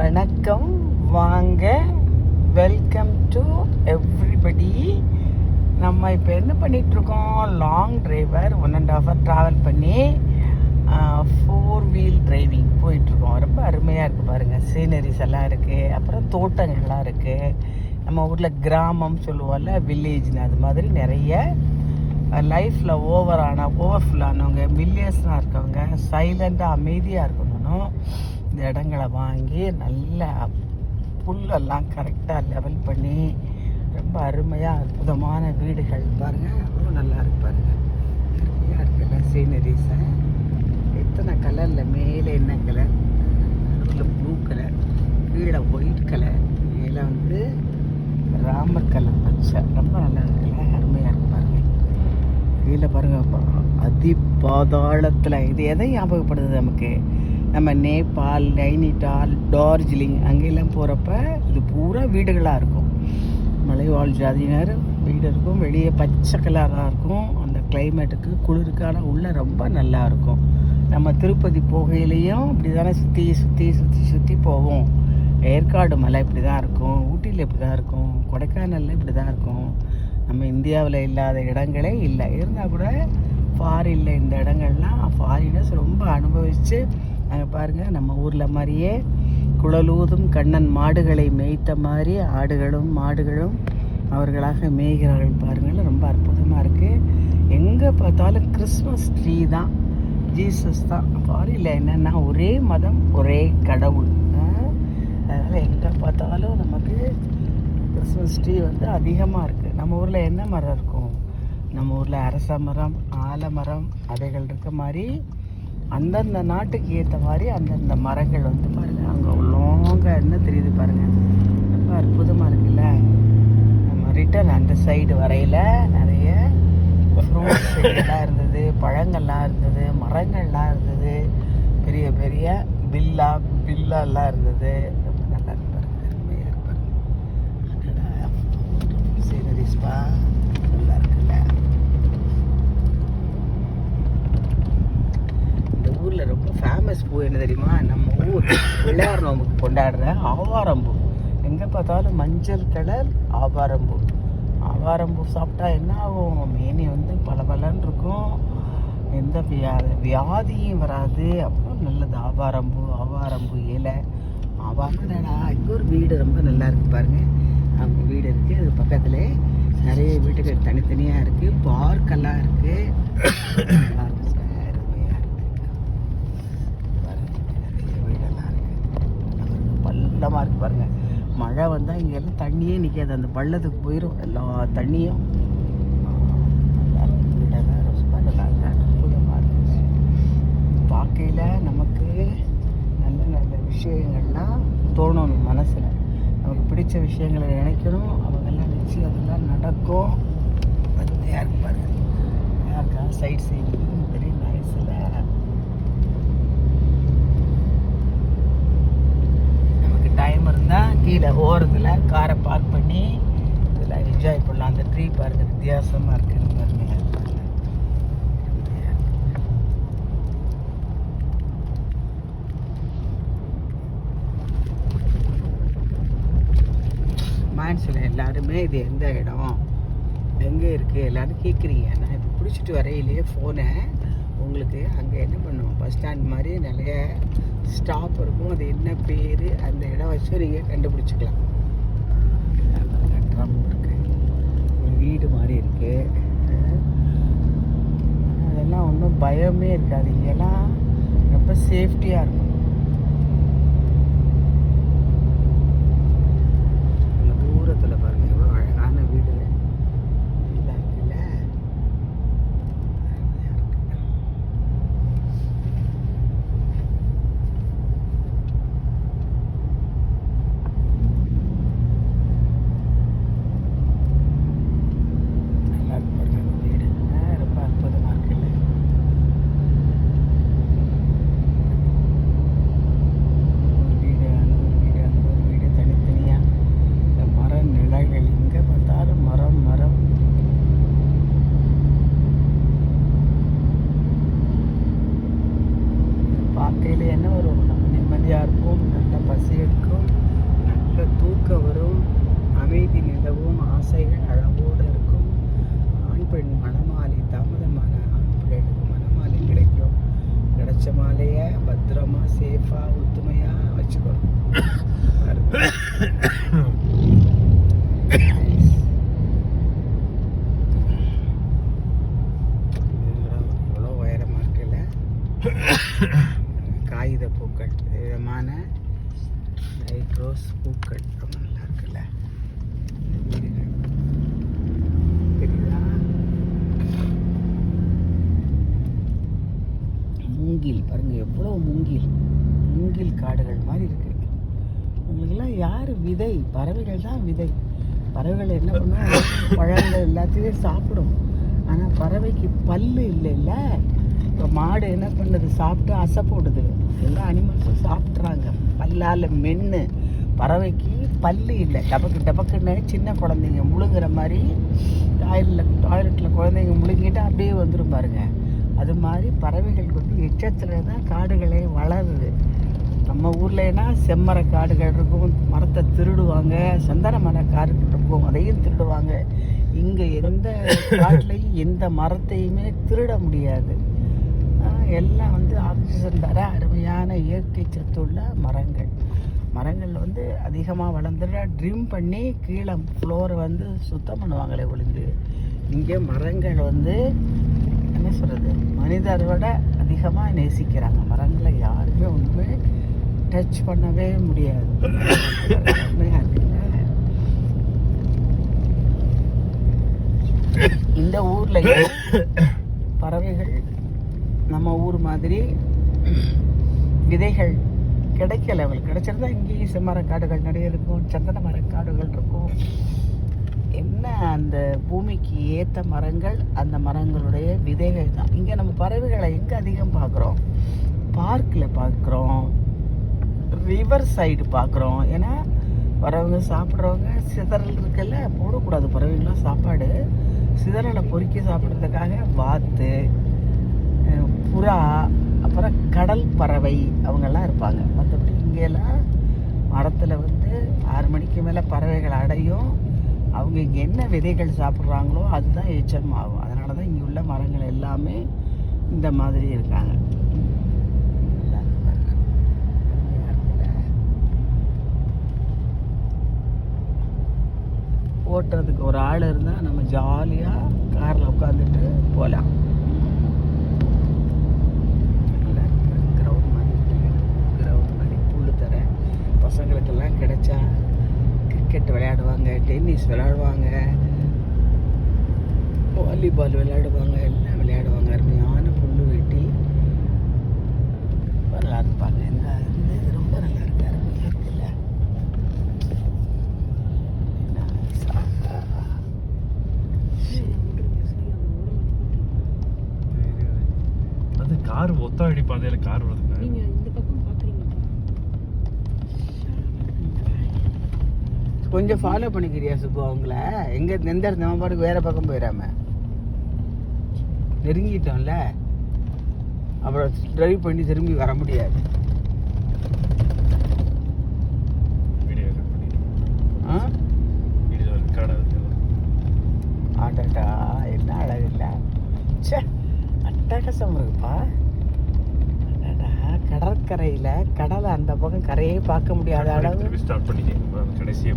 வணக்கம். வாங்க welcome to everybody நம்ம இப்போ என்ன பண்ணிகிட்ருக்கோம் long driver one and half hour travel பண்ணி ஃபோர் வீல் டிரைவிங் போயிட்டுருக்கோம். ரொம்ப அருமையாக இருக்குது பாருங்கள் சீனரிஸ் எல்லாம் இருக்குது அப்புறம் தோட்டங்கள்லாம் இருக்குது நம்ம ஊரில் கிராமம் சொல்லுவோம்ல வில்லேஜ்னு அது மாதிரி நிறைய லைஃப்பில் ஓவர் ஓவர்ஃபுல்லானவங்க ஓவர்ஃபுல் மில்லியர்ஸ்லாம் இருக்கவங்க சைலண்டாக அமைதியாக இருக்கணும். இந்த இடங்களை வாங்கி நல்ல புல்லெல்லாம் கரெக்டாக லெவல் பண்ணி ரொம்ப அருமையாக அற்புதமான வீடுகள் பாருங்கள் அவ்வளோ நல்லா இருக்கு பாருங்கள் அருமையாக இருக்குல்ல சீனரிஸை எத்தனை கலரில் மேலே என்ன கலர் நடுவில் ப்ளூ கலர் கீழே ஒயிட் கலர் மேலே வந்து ராமர் கலர் பச்சை. ரொம்ப நல்லா இருக்குல்ல? அருமையாக இருக்கு கீழே பாருங்க அதி பாதாளத்தில் இது எதை ஞாபகப்படுது நமக்கு? நம்ம நேபாள் நைனிடால் டார்ஜிலிங் அங்கெல்லாம் போகிறப்ப இது பூரா வீடுகளாக இருக்கும். மலைவாழ் ஜாதியினர் வீடு இருக்கும். வெளியே பச்சை கலராக இருக்கும். அந்த கிளைமேட்டுக்கு குளிருக்கான உள்ளே ரொம்ப நல்லா இருக்கும். நம்ம திருப்பதி போகையிலையும் இப்படி தானே சுற்றி சுற்றி சுற்றி சுற்றி போவோம். ஏற்காடு மலை இப்படி தான் இருக்கும். ஊட்டியில் இப்படி தான் இருக்கும். கொடைக்கானலில் இப்படி தான் இருக்கும். நம்ம இந்தியாவில் இல்லாத இடங்களே இல்லை. இருந்தால் கூட ஃபாரினில் இந்த இடங்கள்லாம் ஃபாரினர்ஸ் ரொம்ப அனுபவித்து பாருங்கள் நம்ம ஊரில் மாதிரியே குழலூதும் கண்ணன் மாடுகளை மேய்த்த மாதிரி ஆடுகளும் மாடுகளும் அவர்களாக மேய்கிறார்கள் பாருங்கள். ரொம்ப அற்புதமாக இருக்குது எங்கே பார்த்தாலும் கிறிஸ்மஸ் ட்ரீ தான். ஜீசஸ் தான். ஃபாரினில் என்னென்னா ஒரே மதம் ஒரே கடவுள். அதனால் எங்கே பார்த்தாலும் நமக்கு கிறிஸ்மஸ் ட்ரீ வந்து அதிகமாக இருக்குது நம்ம ஊரில் என்ன மரம் இருக்கும்? நம்ம ஊரில் அரச மரம் ஆலமரம் அவைகள் இருக்க மாதிரி அந்தந்த நாட்டுக்கு ஏற்ற மாதிரி அந்தந்த மரங்கள் வந்து பாருங்கள் அங்கே உள்ளவங்க என்ன தெரியுது பாருங்கள் ரொம்ப அற்புதமாக இருக்குல்ல. நம்ம ரிட்டன் அந்த சைடு வரையில் நிறைய ஃப்ரூட்ஸ் எல்லாம் இருந்தது பழங்கள்லாம் இருந்தது மரங்கள்லாம் இருந்தது பெரிய பெரிய பில்லா பில்லாலாம் இருந்தது ரொம்ப நல்லா இருக்கு பாருங்க அருமையாக இருக்கு பாருங்க சீனரிஸ்பா நல்லா இருக்குல்ல இந்த ஊரில் ரொம்ப ஃபேமஸ் பூ என்ன தெரியுமா நம்ம ஊர் விளையாடு கொண்டாடுற ஆவாரம்பூ. எங்கே பார்த்தாலும் மஞ்சள் கலர் ஆவாரம்பூ. ஆவாரம்பூ சாப்பிட்டா என்ன ஆகும்? மேனி வந்து பளபளன்னு இருக்கும். எந்த வியா வியாதியும் வராது. அப்புறம் நல்லது ஆவாரம்பூ ஆவாரம்பூ இலை. ஆவாரம்டா இங்கே ஒரு வீடு ரொம்ப நல்லா இருக்குது பாருங்கள் அவங்க வீடு இருக்குது அது பக்கத்தில் நிறைய வீட்டுகள் தனித்தனியாக இருக்குது பார்க்கெல்லாம் இருக்குது நல்லா இருக்கு சார், அருமையா இருக்கு. பாருங்க, நிறைய வீடெல்லாம் இருக்கு பள்ளமாக இருக்கு பாருங்க மழை வந்தால் இங்கெல்லாம் தண்ணியே நிற்காது அந்த பள்ளத்துக்கு போயிடும் எல்லா தண்ணியும். நல்லா பார்க்கையில் நமக்கு நல்ல நல்ல விஷயங்கள்லாம் தோணணும் மனசில். நமக்கு பிடிச்ச விஷயங்களை நினைக்கணும். அவங்கெல்லாம் நிச்சயம் அதெல்லாம் நடக்கும். அது இருக்கு பாருங்கள் அருமையா சைட் சீயிங் வெரி நைஸில் நமக்கு டைம் இருந்தால் கீழே ஓரத்தில் காரை பார்க் பண்ணி இதில் என்ஜாய் பண்ணலாம். அந்த ட்ரீ பாருங்க வித்தியாசமாக இருக்குது ரொம்ப அருமையாக எல்லாருமே இது எந்த இடம்? எங்கே இருக்குது எல்லாரும் கேட்குறீங்க நான் இப்போ பிடிச்சிட்டு வரையிலேயே ஃபோனை உங்களுக்கு அங்கே என்ன பண்ணுவோம்? பஸ் ஸ்டாண்ட் மாதிரி நிறைய ஸ்டாப் இருக்கும். அது என்ன பேர் அந்த இடம் வச்சு நீங்கள் கண்டுபிடிச்சிக்கலாம். ட்ரம் இருக்குது ஒரு வீடு மாதிரி இருக்குது அதெல்லாம் ஒன்றும் பயமே இருக்காது. இங்கெல்லாம் ரொம்ப சேஃப்டியாக இருக்கும். காகித பூக்கள் விதமான லைட் ரோஸ் பூக்கள் ரொம்ப நல்லா இருக்குல்ல? மூங்கில். பாருங்க எவ்வளோ மூங்கில். மூங்கில் காடுகள் மாதிரி இருக்கு. உங்களுக்கெல்லாம் யார் விதை? பறவைகள் தான் விதை. பறவைகள் என்ன பண்ணும்? பழங்கள் எல்லாத்தையும் சாப்பிடும். ஆனால் பறவைக்கு பல்லு இல்லைல்ல? இப்போ மாடு என்ன பண்ணுது? சாப்பிட்டு அசை போடுது. எல்லா அனிமல்ஸும் சாப்பிட்றாங்க பல்லால் மென்று பறவைக்கு பல்லு இல்லை. டபக்கு டபக்குன்னு சின்ன குழந்தைங்க முழுங்குற மாதிரி டாய்லெட்டில் டாய்லெட்டில் குழந்தைங்க முழுங்கிட்டு அப்படியே வந்துடும் பாருங்க. அது மாதிரி பறவைகள் வந்து எச்சத்தில் தான் காடுகளே வளருது. நம்ம ஊர்லனா செம்மர காடுகள் இருக்கும் மரத்தை திருடுவாங்க சந்தன மர காடுகள் இருக்கும் அதையும் திருடுவாங்க. இங்கே எந்த காட்டிலையும் எந்த மரத்தையுமே திருட முடியாது. எல்லாம் வந்து ஆக்சிஜன் தர அருமையான இயற்கை சத்துள்ள மரங்கள். மரங்கள் வந்து அதிகமாக வளர்ந்துட்டா ட்ரிம் பண்ணி கீழே ஃப்ளோரை வந்து சுத்தம் பண்ணுவாங்களே ஒழுங்கு இங்கே மரங்கள் வந்து என்ன சொல்கிறது மனிதரோட அதிகமாக நேசிக்கிறாங்க. மரங்களை யாருமே ஒன்றுமே டச் பண்ணவே முடியாது. இந்த ஊரில் பறவைகள் நம்ம ஊர் மாதிரி விதைகள் கிடைக்கல அவள் கிடைச்சிருந்தா இங்கேயும் செம்மரக்காடுகள் நிறைய இருக்கும் சந்தன மரக்காடுகள் இருக்கும். என்ன அந்த பூமிக்கு ஏற்ற மரங்கள்? அந்த மரங்களுடைய விதைகள் தான். இங்கே நம்ம பறவைகளை எங்கே அதிகம் பார்க்குறோம்? பார்க்கில் பார்க்குறோம். ரிவர் சைடு பார்க்குறோம். ஏன்னா வரவங்க சாப்பிட்றவங்க சிதறல் இருக்குல்ல போடக்கூடாது பறவைகள்லாம் சாப்பாடு. சிதறலை பொறுக்கி சாப்பிட்றதுக்காக வாத்து புறா அப்புறம் கடல் பறவை அவங்கெல்லாம் இருப்பாங்க. மற்றபடி இங்கெல்லாம் மரத்தில் வந்து ஆறு மணிக்கு மேலே பறவைகள் அடையும். அவங்க இங்கே என்ன விதைகள் சாப்பிட்றாங்களோ அதுதான் எச்சம் ஆகும். அதனால தான் இங்கே உள்ள மரங்கள் எல்லாமே இந்த மாதிரி இருக்காங்க. ஓட்டுறதுக்கு ஒரு ஆள் இருந்தால் நம்ம ஜாலியாக காரில் உட்காந்துட்டு போகலாம் கிரவுண்ட் மாதிரி கிரவுண்ட் மாதிரி புல்லு தர பசங்களுக்கெல்லாம் கிடைச்சா கிரிக்கெட் விளையாடுவாங்க டென்னிஸ் விளையாடுவாங்க. வாலிபால் விளையாடுவாங்க எல்லாம் விளையாடுவாங்க. அருமையான புல்லு வெட்டி நல்லா இருப்பாங்க இந்த இது ரொம்ப நல்லா இருக்கு. அருமையாக இருக்குல்ல? அது கார் ஒத்த அடிப்பாதையில் கார் வருது நீங்க இந்த பக்கம் பாக்குறீங்க கொஞ்சம் ஃபாலோ பண்ணிக்கிறியா சுப்பு அவங்கள? எங்க எந்த இடத்துல நம்ம பாட்டுக்கு வேற பக்கம் போயிடாம நெருங்கிட்டோம்ல? அப்புறம் டிரைவ் பண்ணி திரும்பி வர முடியாது. ஆட்டாட்டா என்ன அழகு இல்லை. ச்சே அட்டகாசம் இருக்குப்பா. கடற்கரையில கடலை அந்த பக்கம் கரையே பார்க்க முடியாத அளவு. ஸ்டார்ட் பண்ணிக்க கடைசியை